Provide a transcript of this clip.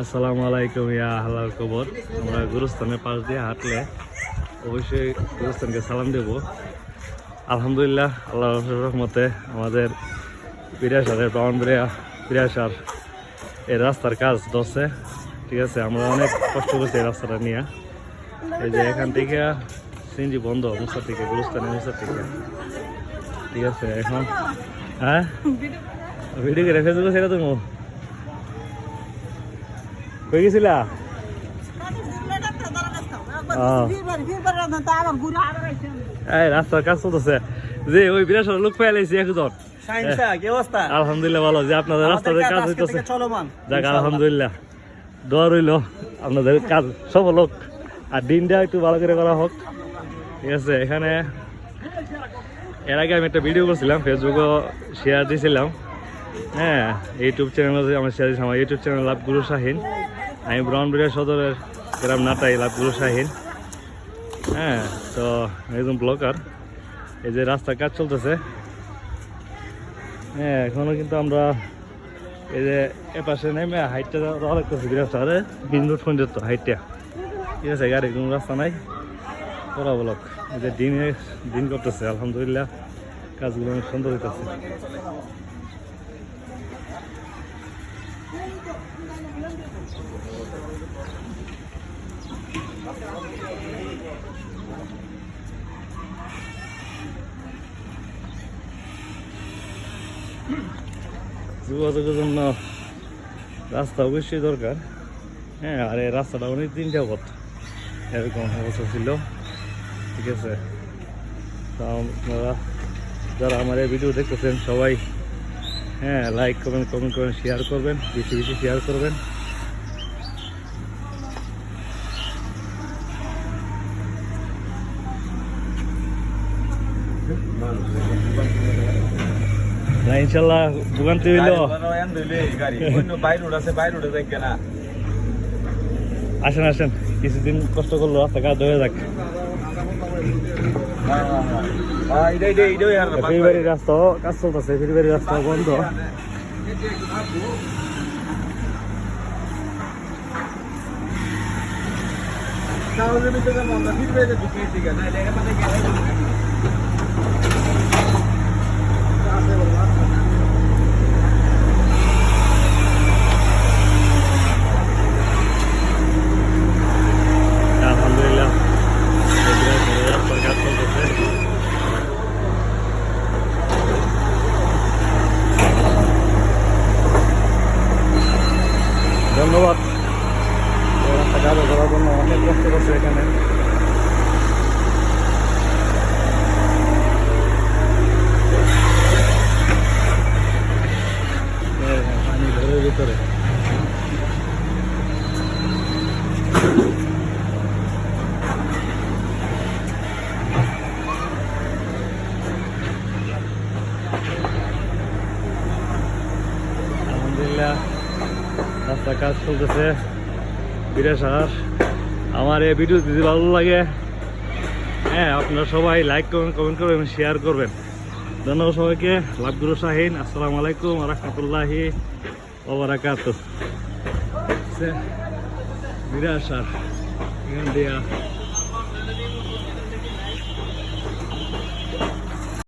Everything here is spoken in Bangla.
আসসালামু আলাইকুম ইয়া হালাল কবর। আমরা গুরুস্থানের পাশ দিয়ে হাঁটলে অবশ্যই গুরুস্থানকে সালাম দেব। আলহামদুলিল্লাহ আল্লাহ রহমতে আমাদের পিরিয়াসারের পাওয়ান পিরিয়াসার এই রাস্তার কাজ ধরছে। ঠিক আছে আমরা অনেক কষ্ট করছি এই রাস্তাটা নিয়ে। এই যে এখান থেকে সিনজি বন্ধ মুসা থেকে গুরুস্থানের মুসা থেকে। ঠিক আছে এখন হ্যাঁ? ভিডিও করে ফেসবুকে সেটা তুমি কই গেছিলা? রাস্তার কাজ চলতেছে। যে ওই বিরাট লোক পাইলাইছি একজন। আলহামদুলিল্লাহ ভালো। যে আপনাদের রাস্তাতে কাজ হইতেছে। যাক আলহামদুলিল্লাহ। দোয়া রইল। আপনাদের কাজ সব লোক আর দিনটা একটু ভালো করে করা হোক। ঠিক আছে এখানে এর আগে আমি একটা ভিডিও করছিলাম ফেসবুকে শেয়ার দিয়েছিলাম হ্যাঁ ইউটিউব চ্যানেলে আমার শেয়ার আমার ইউটিউব চ্যানেল লাভ গুরু শাহিন। আমি ব্রাউনবিড়া সদরের গ্রাম নাটাই লাভ গুরু শাহিন। হ্যাঁ তো একজন ব্লকার এই যে রাস্তার কাজ চলতেছে। হ্যাঁ এখনও কিন্তু আমরা এই যে এপাশে নেমে হাইটটা রওনা করছি বিরাট আরে, বিন রোড পর্যন্ত হাইটটা। ঠিক আছে গাড়ি কোনো রাস্তা নাই। ওরা বলক এই যে দিনে দিন করতেছে, আলহামদুলিল্লাহ। কাজগুলো অনেক সুন্দর হইতেছে। যোগাযোগের জন্য রাস্তা অবশ্যই দরকার। হ্যাঁ আর এই রাস্তাটা অনেক দিন যাবত এরকম অবস্থা ছিল। ঠিক আছে? তা আপনারা যারা আমার এই ভিডিও দেখতেছেন, সবাই হ্যাঁ লাইক করবেন কমেন্ট করবেন শেয়ার করবেন বেশি বেশি শেয়ার করবেন। না ইনশাল্লাহ ভোগান্তি হইল আসেন আসেন কিছুদিন কষ্ট করল রাস্তা কাজ হয়ে যাক ফেরিবাড়ির রাস্তা কাজ চলতেছে ফেরিবাড়ির রাস্তা বন্ধ আলহামদুলিল্লাহ ফেরিবাড়ির রাস্তার কাজ চলতেছে ধন্যবাদ এই রাস্তা কাজ করার জন্য অনেক কষ্ট করছে এখানে। পানি ঘরের ভিতরে রাস্তার কাজ চলতেছে। বিরাসার আমার এই ভিডিও যদি ভালো লাগে হ্যাঁ আপনারা সবাই লাইক করবেন কমেন্ট করবেন এবং শেয়ার করবেন। ধন্যবাদ সবাইকে। লাভগুরু শাহিন, আসসালামু আলাইকুম রহমতুল্লাহি ওবরাকাত বিরাসার এখান দিয়া।